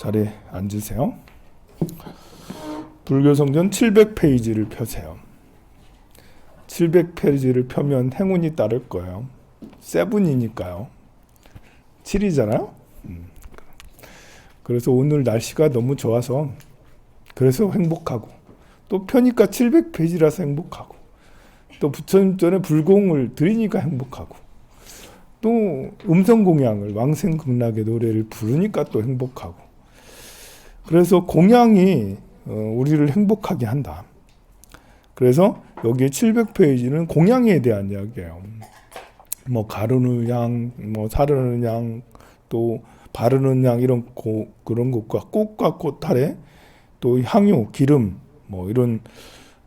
자리에 앉으세요. 불교성전 700페이지를 펴세요. 700페이지를 펴면 행운이 따를 거예요. 세븐이니까요. 7이잖아요. 음. 그래서 오늘 날씨가 너무 좋아서 그래서 행복하고 또 펴니까 700페이지라서 행복하고 또 부처님 전에 불공을 드리니까 행복하고 또 음성 공양을 왕생 극락의 노래를 부르니까 또 행복하고 그래서 공양이 어, 우리를 행복하게 한다. 그래서 여기 700페이지는 공양에 대한 이야기예요. 뭐 가르는 양, 뭐 사르는 양, 또 바르는 양 이런 고, 그런 것과 꽃과 꽃탈에 또 향유, 기름 뭐 이런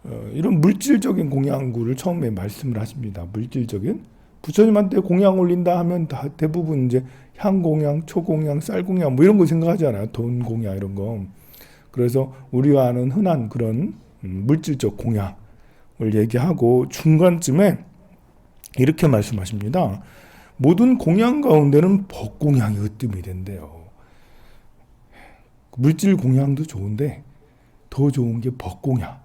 어, 이런 물질적인 공양구를 처음에 말씀을 하십니다. 물질적인 부처님한테 공양 올린다 하면 다 대부분 이제 향 공양, 초 공양, 쌀 공양 뭐 이런 거 생각하잖아요. 돈 공양 이런 거. 그래서 우리가 아는 흔한 그런 음, 물질적 공양을 얘기하고 중간쯤에 이렇게 말씀하십니다. 모든 공양 가운데는 법공양이 으뜸이 된대요. 물질 공양도 좋은데 더 좋은 게 법공양.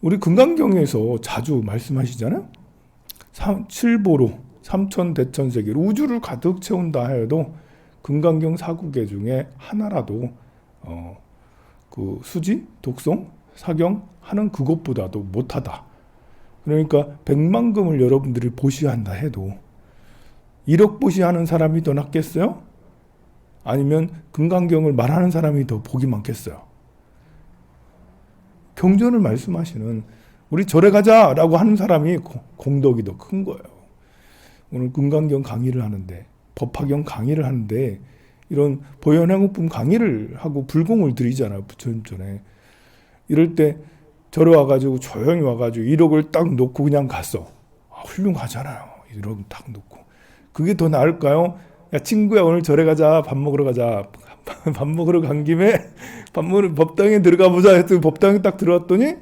우리 금강경에서 자주 말씀하시잖아요. 삼, 칠보로 삼천 대천 세계로 우주를 가득 채운다 해도 금강경 사국계 중에 하나라도 어, 그 수지, 독송, 사경 하는 그것보다도 못하다. 그러니까 백만금을 여러분들이 보시한다 해도 1억 보시하는 사람이 더 낫겠어요? 아니면 금강경을 말하는 사람이 더 복이 많겠어요? 경전을 말씀하시는 우리 절에 가자라고 하는 사람이 공덕이 더 큰 거예요. 오늘 금강경 강의를 하는데 법화경 강의를 하는데 이런 보현행업품 강의를 하고 불공을 드리잖아요 부처님 전에. 이럴 때 절에 와가지고 조용히 와가지고 1억을 딱 놓고 그냥 갔어 아, 훌륭하잖아요. 1억 딱 놓고. 그게 더 나을까요? 야 친구야 오늘 절에 가자. 밥 먹으러 가자. 밥 먹으러 간 김에 밥 먹으러 법당에 들어가 보자. 했더니 법당에 딱 들어왔더니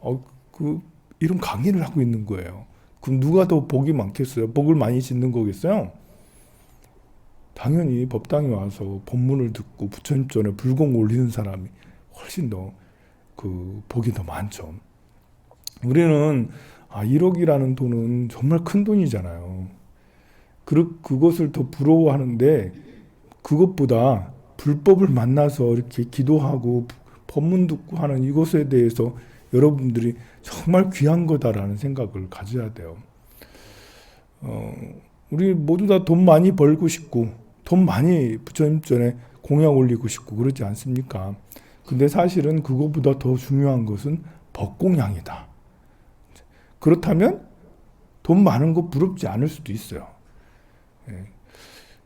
어, 그 이런 강의를 하고 있는 거예요. 그럼 누가 더 복이 많겠어요? 복을 많이 짓는 거겠어요? 당연히 법당에 와서 법문을 듣고 부처님 전에 불공 올리는 사람이 훨씬 더 그 복이 더 많죠. 우리는 아 1억이라는 돈은 정말 큰 돈이잖아요. 그 그것을 더 부러워하는데 그것보다 불법을 만나서 이렇게 기도하고 법문 듣고 하는 이것에 대해서 여러분들이 정말 귀한 거다라는 생각을 가져야 돼요. 어, 우리 모두 다 돈 많이 벌고 싶고 돈 많이 부처님 전에 공약 올리고 싶고 그러지 않습니까? 근데 사실은 그것보다 더 중요한 것은 법공양이다. 그렇다면 돈 많은 거 부럽지 않을 수도 있어요. 예.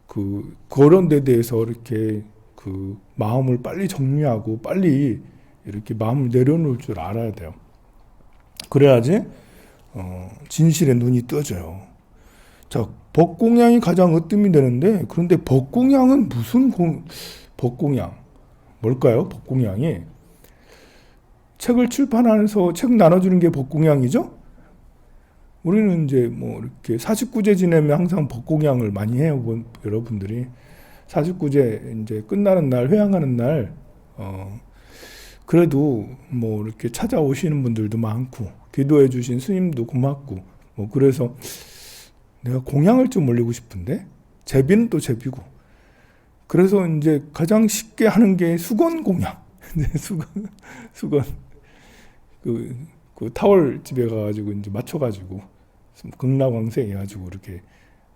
그 그런 데 대해서 이렇게 그 마음을 빨리 정리하고 빨리 이렇게 마음을 내려놓을 줄 알아야 돼요. 그래야지 어, 진실의 눈이 떠져요. 자, 법공양이 가장 으뜸이 되는데 그런데 법공양은 무슨 공, 법공양? 뭘까요? 법공양이 책을 출판하면서 책 나눠주는 게 법공양이죠. 우리는 이제 뭐 이렇게 49제 지내면 항상 법공양을 많이 해요, 여러분들이. 49제 이제 끝나는 날, 회양하는 날, 어, 그래도 뭐 이렇게 찾아오시는 분들도 많고, 기도해 주신 스님도 고맙고, 뭐 그래서 내가 공양을 좀 올리고 싶은데, 제비는 또 제비고, 그래서 이제 가장 쉽게 하는 게 수건 공양. 수건, 수건. 그, 그 타월 집에 가가지고 이제 맞춰가지고, 극락왕생 해가지고 이렇게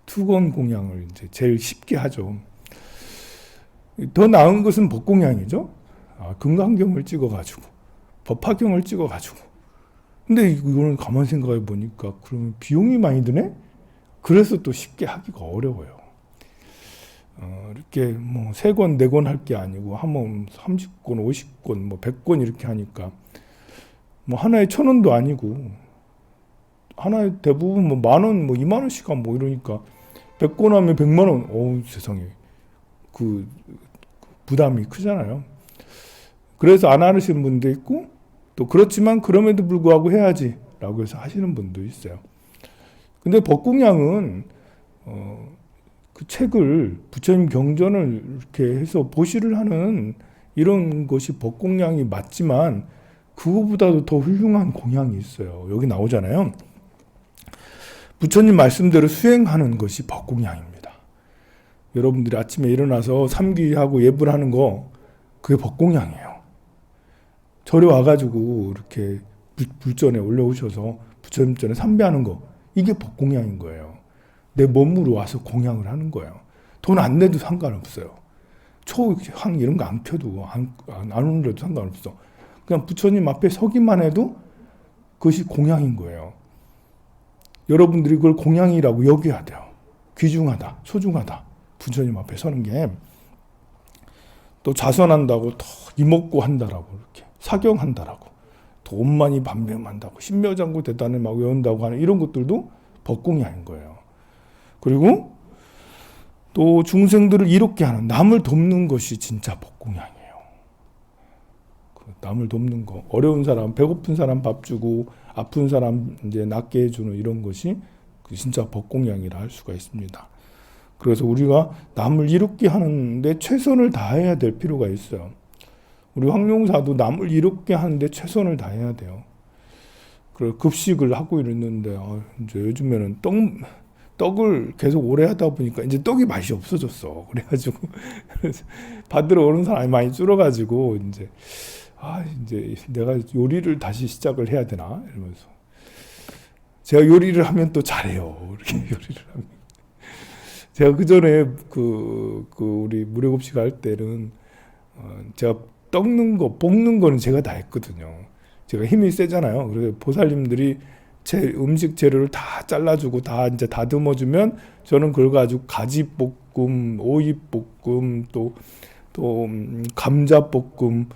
투건 공양을 이제 제일 쉽게 하죠. 더 나은 것은 법공양이죠. 아, 금강경을 찍어가지고, 법화경을 찍어가지고. 근데 이거는 가만 생각해 보니까 그러면 비용이 많이 드네? 그래서 또 쉽게 하기가 어려워요. 어, 이렇게 뭐 세 권, 네 권 할 게 아니고 한번 30권, 50권, 뭐 100권 이렇게 하니까 뭐 하나에 천 원도 아니고 하나에 대부분 뭐 만 원, 뭐 2만 원씩 뭐 이러니까 100권 하면 100만 원. 어우, 세상에. 그 부담이 크잖아요. 그래서 안 하시는 분도 있고 또 그렇지만 그럼에도 불구하고 해야지 라고 해서 하시는 분도 있어요. 근데 법궁양은 어 그 책을 부처님 경전을 이렇게 해서 보시를 하는 이런 것이 법공양이 맞지만 그거보다도 더 훌륭한 공양이 있어요. 여기 나오잖아요. 부처님 말씀대로 수행하는 것이 법공양입니다. 여러분들이 아침에 일어나서 삼기하고 예불 하는 거 그게 법공양이에요. 절에 와가지고 이렇게 불- 불전에 올려오셔서 부처님 전에 삼배하는 거 이게 법공양인 거예요. 내 몸으로 와서 공양을 하는 거예요. 돈 안 내도 상관없어요. 초항 이런 거 안 켜도 안, 안, 안 울려도 상관없어. 그냥 부처님 앞에 서기만 해도 그것이 공양인 거예요. 여러분들이 그걸 공양이라고 여겨야 돼요. 귀중하다, 소중하다. 부처님 앞에 서는 게 또 자선한다고 더 이먹고 한다라고 이렇게 사경한다라고 돈 많이 반명한다고 신묘장구 대단을 막 외운다고 하는 이런 것들도 법공양인 거예요. 그리고 또 중생들을 이롭게 하는 남을 돕는 것이 진짜 법공양이에요. 그 남을 돕는 거 어려운 사람 배고픈 사람 밥 주고 아픈 사람 이제 낫게 해주는 이런 것이 그 진짜 법공양이라 할 수가 있습니다. 그래서 우리가 남을 이롭게 하는데 최선을 다해야 될 필요가 있어요. 우리 황룡사도 남을 이롭게 하는데 최선을 다해야 돼요. 그래 급식을 하고 있는데 어, 이제 요즘에는 떡 떡을 계속 오래 하다 보니까 이제 떡이 맛이 없어졌어. 그래가지고 받으러 오는 사람이 많이 줄어가지고 이제 아 이제 내가 요리를 다시 시작을 해야 되나 이러면서 제가 요리를 하면 또 잘해요. 이렇게 요리를 하면 제가 그 전에 그, 그 우리 무료급식 할 때는 어, 제가 떡는 거 볶는 거는 제가 다 했거든요. 제가 힘이 세잖아요. 그래서 보살님들이 제 음식 재료를 다 잘라주고 다 이제 다듬어주면 저는 그걸 가지고 가지 볶음, 오이 볶음, 또또 음, 감자 볶음,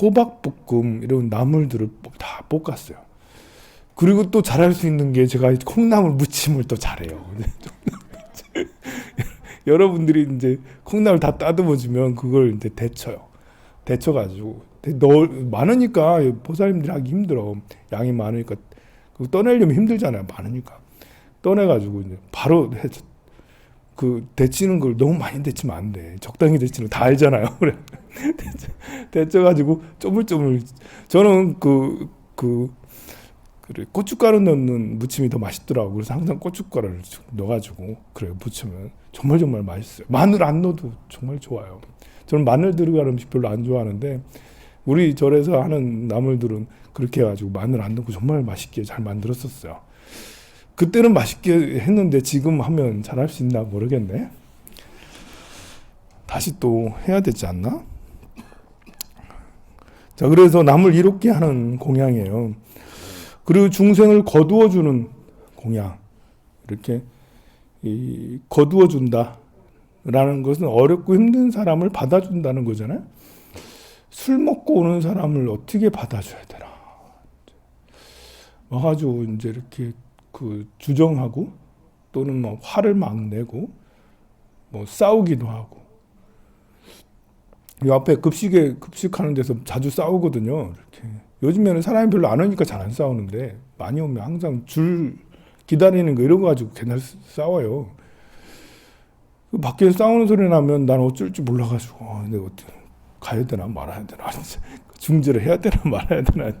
호박 볶음 이런 나물들을 다 볶았어요. 그리고 또 잘할 수 있는 게 제가 콩나물 무침을 또 잘해요. 여러분들이 이제 콩나물 다 따듬어주면 그걸 이제 데쳐요. 데쳐가지고 넣 많으니까 보살님들이 하기 힘들어. 양이 많으니까 그 떠내려면 힘들잖아요. 많으니까 떠내가지고 이제 바로 해. 그 데치는 걸 너무 많이 데치면 안 돼. 적당히 데치는 거다 알잖아요. 그래 데쳐, 데쳐가지고 쪼물쪼물. 저는 그그 그래 고춧가루 넣는 무침이 더 맛있더라고. 그래서 항상 고춧가루를 넣어가지고 그래 무치면 정말 정말 맛있어요. 마늘 안 넣어도 정말 좋아요. 저는 마늘 들어간 음식 별로 안 좋아하는데 우리 절에서 하는 나물들은 그렇게 해가지고 마늘 안 넣고 정말 맛있게 잘 만들었었어요. 그때는 맛있게 했는데 지금 하면 잘 할 수 있나 모르겠네. 다시 또 해야 되지 않나? 자, 그래서 남을 이롭게 하는 공양이에요. 그리고 중생을 거두어 주는 공양. 이렇게 이 거두어 준다라는 것은 어렵고 힘든 사람을 받아준다는 거잖아요. 술 먹고 오는 사람을 어떻게 받아줘야 되나. 와가지고 이제 이렇게 그 주정하고 또는 뭐 화를 막 내고 뭐 싸우기도 하고 이 앞에 급식에 급식하는 데서 자주 싸우거든요. 이렇게 요즘에는 사람이 별로 안 오니까 잘 안 싸우는데 많이 오면 항상 줄 기다리는 거 이런 거 가지고 맨날 싸워요. 그 밖에서 싸우는 소리 나면 난 어쩔 줄 몰라가지고 어, 내가 어떻게 가야 되나 말아야 되나 중지를 해야 되나 말아야 되나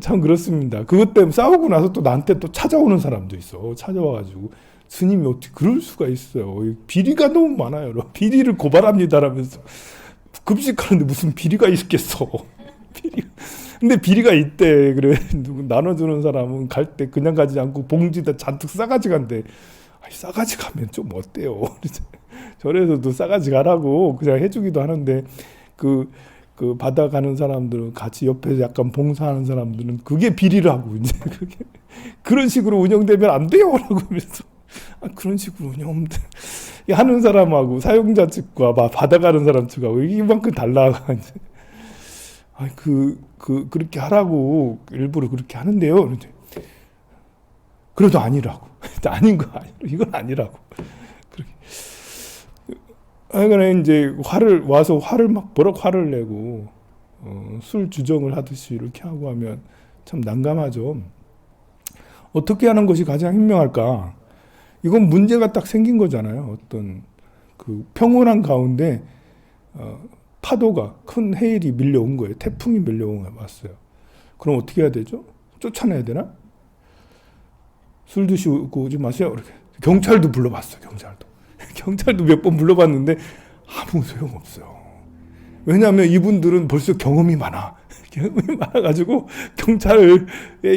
참 그렇습니다. 그것 때문에 싸우고 나서 또 나한테 또 찾아오는 사람도 있어. 찾아와가지고 스님이 어떻게 그럴 수가 있어요. 비리가 너무 많아요. 비리를 고발합니다라면서 급식하는데 무슨 비리가 있겠어. 비리. 근데 비리가 있대. 그래 나눠주는 사람은 갈 때 그냥 가지 않고 봉지에다 잔뜩 싸가지 간대. 아니, 싸가지 가면 좀 어때요? 절에서도 싸가지 가라고 그냥 해주기도 하는데 그. 그 받아가는 사람들은 같이 옆에서 약간 봉사하는 사람들은 그게 비리라고 이제 그게 그런 식으로 운영되면 안 돼요라고 하면서 아, 그런 식으로 운영 하는 사람하고 사용자 측과 받아가는 사람 측하고 이만큼 달라가 이제 아 그 그 그렇게 하라고 일부러 그렇게 하는데요. 이제 그래도 아니라고 아닌 거 아니 이건 아니라고 그렇게 하여간에 이제 화를 와서 화를 막 버럭 화를 내고 어, 술 주정을 하듯이 이렇게 하고 하면 참 난감하죠. 어떻게 하는 것이 가장 현명할까? 이건 문제가 딱 생긴 거잖아요. 어떤 그 평온한 가운데 어, 파도가 큰 해일이 밀려온 거예요. 태풍이 밀려온 왔어요. 그럼 어떻게 해야 되죠? 쫓아내야 되나? 술 드시고 오지 마세요. 이렇게 경찰도 불러봤어. 경찰도 경찰도 몇 번 불러봤는데 아무 소용 없어요. 왜냐하면 이분들은 벌써 경험이 많아. 경험이 많아가지고 경찰에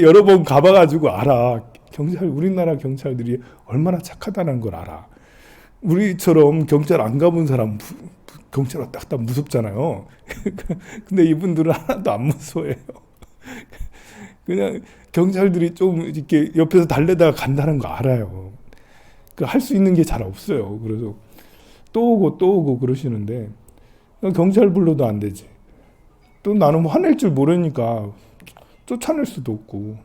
여러 번 가봐가지고 알아. 경찰 우리나라 경찰들이 얼마나 착하다는 걸 알아. 우리처럼 경찰 안 가본 사람 경찰 딱딱 무섭잖아요. 근데 이분들은 하나도 안 무서워해요. 그냥 경찰들이 좀 이렇게 옆에서 달래다가 간다는 거 알아요. 그 할 수 있는 게 잘 없어요. 그래서 또 오고 또 오고 그러시는데 경찰 불러도 안 되지. 또 나는 뭐 화낼 줄 모르니까 쫓아낼 수도 없고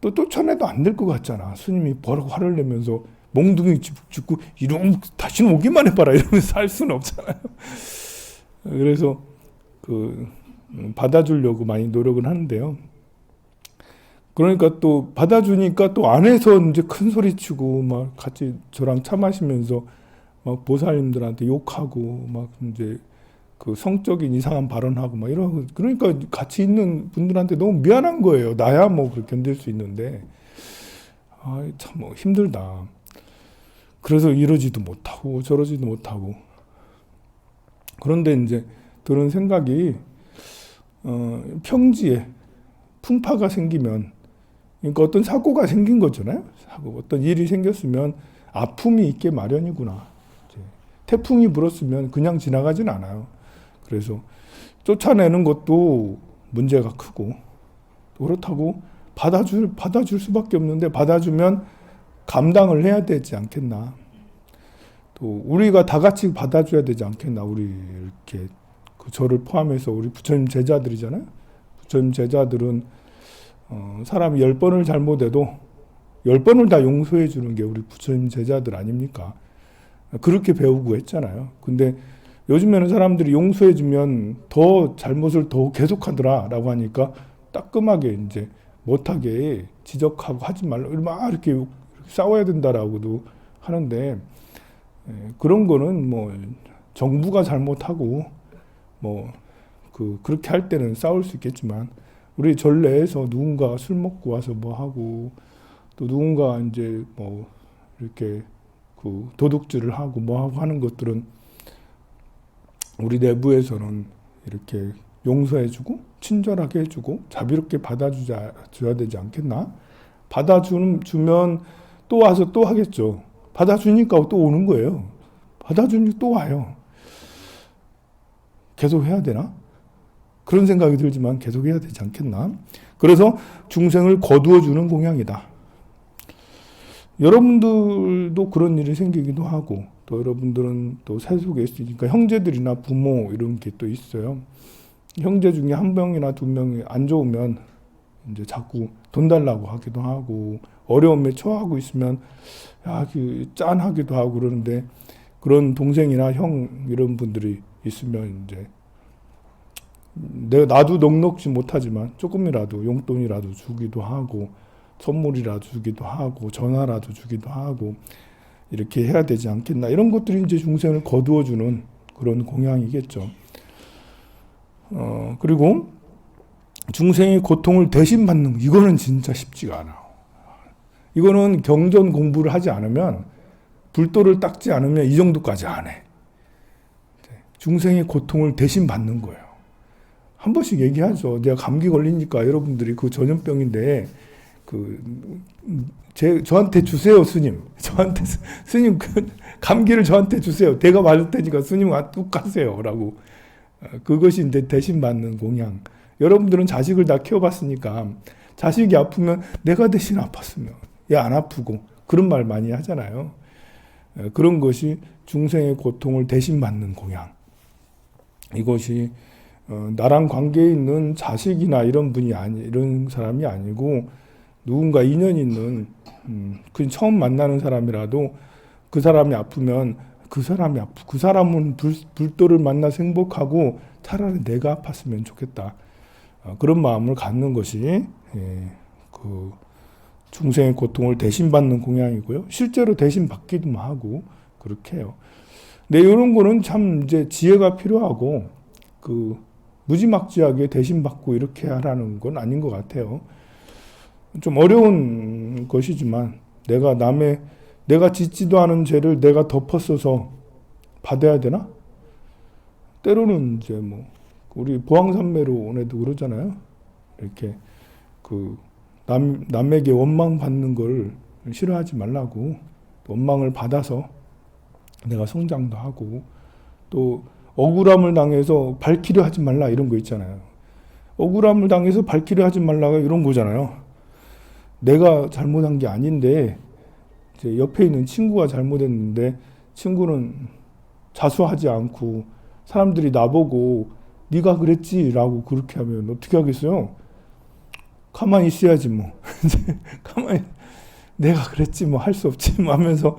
또 쫓아내도 안 될 것 같잖아. 스님이 뭐라고 화를 내면서 몽둥이 짚- 짚고 이러면 다시는 오기만 해봐라 이러면서 할 수는 없잖아요. 그래서 그 음, 받아주려고 많이 노력을 하는데요. 그러니까 또 받아주니까 또 안에서 이제 큰 소리 치고 막 같이 저랑 차 마시면서 막 보살님들한테 욕하고 막 이제 그 성적인 이상한 발언하고 막 이러고 그러니까 같이 있는 분들한테 너무 미안한 거예요. 나야 뭐 그렇게 견딜 수 있는데 아참 뭐 힘들다. 그래서 이러지도 못하고 저러지도 못하고 그런데 이제 드는 생각이 어, 평지에 풍파가 생기면 그러니까 어떤 사고가 생긴 거잖아요. 사고 어떤 일이 생겼으면 아픔이 있게 마련이구나. 태풍이 불었으면 그냥 지나가진 않아요. 그래서 쫓아내는 것도 문제가 크고 그렇다고 받아줄 받아줄 수밖에 없는데 받아주면 감당을 해야 되지 않겠나. 또 우리가 다 같이 받아줘야 되지 않겠나. 우리 이렇게 그 저를 포함해서 우리 부처님 제자들이잖아요. 부처님 제자들은 어, 사람이 열 번을 잘못해도 열 번을 다 용서해 주는 게 우리 부처님 제자들 아닙니까? 그렇게 배우고 했잖아요. 근데 요즘에는 사람들이 용서해 주면 더 잘못을 더 계속하더라라고 하니까 따끔하게 이제 못하게 지적하고 하지 말라 막 이렇게 싸워야 된다라고도 하는데 예, 그런 거는 뭐 정부가 잘못하고 뭐 그 그렇게 할 때는 싸울 수 있겠지만 우리 전례에서 누군가 술 먹고 와서 뭐 하고 또 누군가 이제 뭐 이렇게 그 도둑질을 하고 뭐 하고 하는 것들은 우리 내부에서는 이렇게 용서해주고 친절하게 해주고 자비롭게 받아주자 줘야 되지 않겠나? 받아주는 주면 또 와서 또 하겠죠. 받아주니까 또 오는 거예요. 받아주니까 또 와요. 계속 해야 되나? 그런 생각이 들지만 계속 해야 되지 않겠나? 그래서 중생을 거두어 주는 공양이다. 여러분들도 그런 일이 생기기도 하고 또 여러분들은 또 세속에 있으니까 형제들이나 부모 이런 게 또 있어요. 형제 중에 한 명이나 두 명이 안 좋으면 이제 자꾸 돈 달라고 하기도 하고 어려움에 처하고 있으면 야, 그 짠하기도 하고 그러는데 그런 동생이나 형 이런 분들이 있으면 이제 내가 나도 넉넉지 못하지만 조금이라도 용돈이라도 주기도 하고 선물이라도 주기도 하고 전화라도 주기도 하고 이렇게 해야 되지 않겠나 이런 것들이 이제 중생을 거두어 주는 그런 공양이겠죠. 어 그리고 중생의 고통을 대신 받는 거, 이거는 진짜 쉽지가 않아. 이거는 경전 공부를 하지 않으면 불도를 닦지 않으면 이 정도까지 안 해. 중생의 고통을 대신 받는 거예요. 한 번씩 얘기하죠. 내가 감기 걸리니까 여러분들이 그 전염병인데 그 제 저한테 주세요, 스님. 저한테 스- 스님 그 감기를 저한테 주세요. 내가 맞을 테니까 스님 뚝 가세요라고. 어, 그것이 이제 대신 받는 공양. 여러분들은 자식을 다 키워봤으니까 자식이 아프면 내가 대신 아팠으면 얘 안 아프고 그런 말 많이 하잖아요. 어, 그런 것이 중생의 고통을 대신 받는 공양. 이것이 어, 나랑 관계 있는 자식이나 이런 분이 아니 이런 사람이 아니고 누군가 인연 있는 음, 그 처음 만나는 사람이라도 그 사람이 아프면 그 사람이 아프 그 사람은 불, 불도를 만나서 행복하고 차라리 내가 아팠으면 좋겠다 어, 그런 마음을 갖는 것이 예, 그 중생의 고통을 대신 받는 공양이고요. 실제로 대신 받기도 하고 그렇게 해요. 근데 이런 거는 참 이제 지혜가 필요하고 그 무지막지하게 대신 받고 이렇게 하라는 건 아닌 것 같아요. 좀 어려운 것이지만 내가 남의 내가 짓지도 않은 죄를 내가 덮었어서 받아야 되나? 때로는 이제 뭐 우리 보왕산매로 오네도 그러잖아요. 이렇게 그 남, 남에게 원망 받는 걸 싫어하지 말라고 원망을 받아서 내가 성장도 하고 또 억울함을 당해서 밝히려 하지 말라 이런 거 있잖아요. 억울함을 당해서 밝히려 하지 말라가 이런 거잖아요. 내가 잘못한 게 아닌데 옆에 있는 친구가 잘못했는데 친구는 자수하지 않고 사람들이 나보고 네가 그랬지라고 그렇게 하면 어떻게 하겠어요? 가만히 있어야지 뭐. 가만히 내가 그랬지 뭐 할 수 없지 뭐 하면서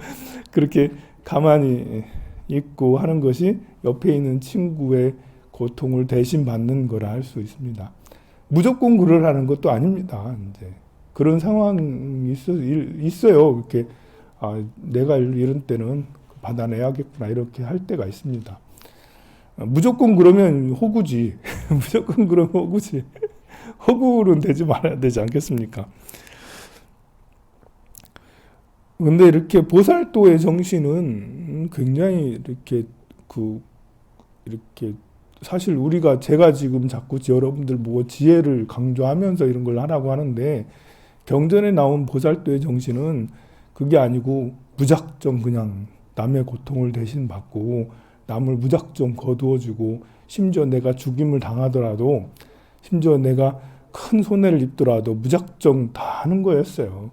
그렇게 가만히 있고 하는 것이 옆에 있는 친구의 고통을 대신 받는 거라 할 수 있습니다. 무조건 그러라는 것도 아닙니다. 이제 그런 상황이 있어, 있어요. 이렇게 아, 내가 이런 때는 받아내야겠구나 이렇게 할 때가 있습니다. 무조건 그러면 호구지. 무조건 그러면 호구지. 허구는 되지 말아야 되지 않겠습니까? 근데 이렇게 보살도의 정신은 굉장히 이렇게 그 이렇게 사실 우리가 제가 지금 자꾸 여러분들 보고 지혜를 강조하면서 이런 걸 하라고 하는데 경전에 나온 보살도의 정신은 그게 아니고 무작정 그냥 남의 고통을 대신 받고 남을 무작정 거두어주고 심지어 내가 죽임을 당하더라도 심지어 내가 큰 손해를 입더라도 무작정 다 하는 거였어요.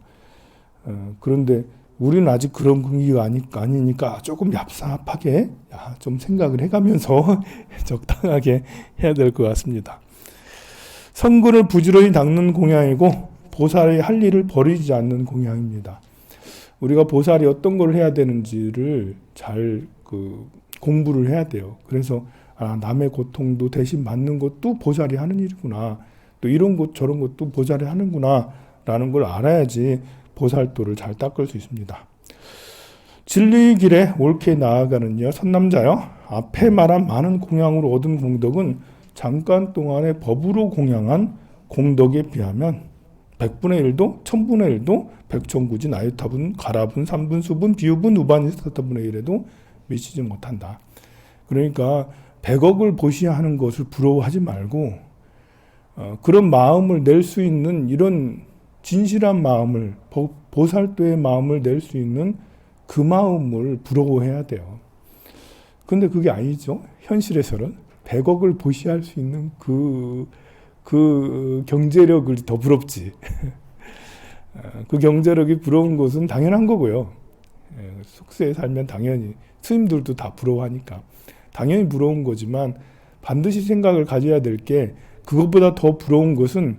어, 그런데 우리는 아직 그런 분위기가 아니, 아니니까 조금 얍삽하게 야, 좀 생각을 해가면서 적당하게 해야 될 것 같습니다. 성근을 부지런히 닦는 공양이고 보살의 할 일을 버리지 않는 공양입니다. 우리가 보살이 어떤 걸 해야 되는지를 잘 그 공부를 해야 돼요. 그래서 아, 남의 고통도 대신 받는 것도 보살이 하는 일이구나. 또 이런 것 저런 것도 보살이 하는구나 라는 걸 알아야지 보살도를 잘 닦을 수 있습니다. 진리의 길에 옳게 나아가는요 선남자요 앞에 말한 많은 공양으로 얻은 공덕은 잠깐 동안의 법으로 공양한 공덕에 비하면 100분의 1도 1000분의 1도 백천구진 아유타분 가라분 삼분 수분 비유분 우반이 스타분의 1에도 미치지 못한다. 그러니까 100억을 보시하는 것을 부러워하지 말고 어, 그런 마음을 낼 수 있는 이런 진실한 마음을 보, 보살도의 마음을 낼 수 있는 그 마음을 부러워해야 돼요. 근데 그게 아니죠. 현실에서는 100억을 보시할 수 있는 그, 그 경제력을 더 부럽지. 어, 그 경제력이 부러운 것은 당연한 거고요. 예, 숙소에 살면 당연히 스님들도 다 부러워하니까. 당연히 부러운 거지만 반드시 생각을 가져야 될 게 그것보다 더 부러운 것은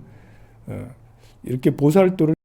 어, 이렇게 보살도를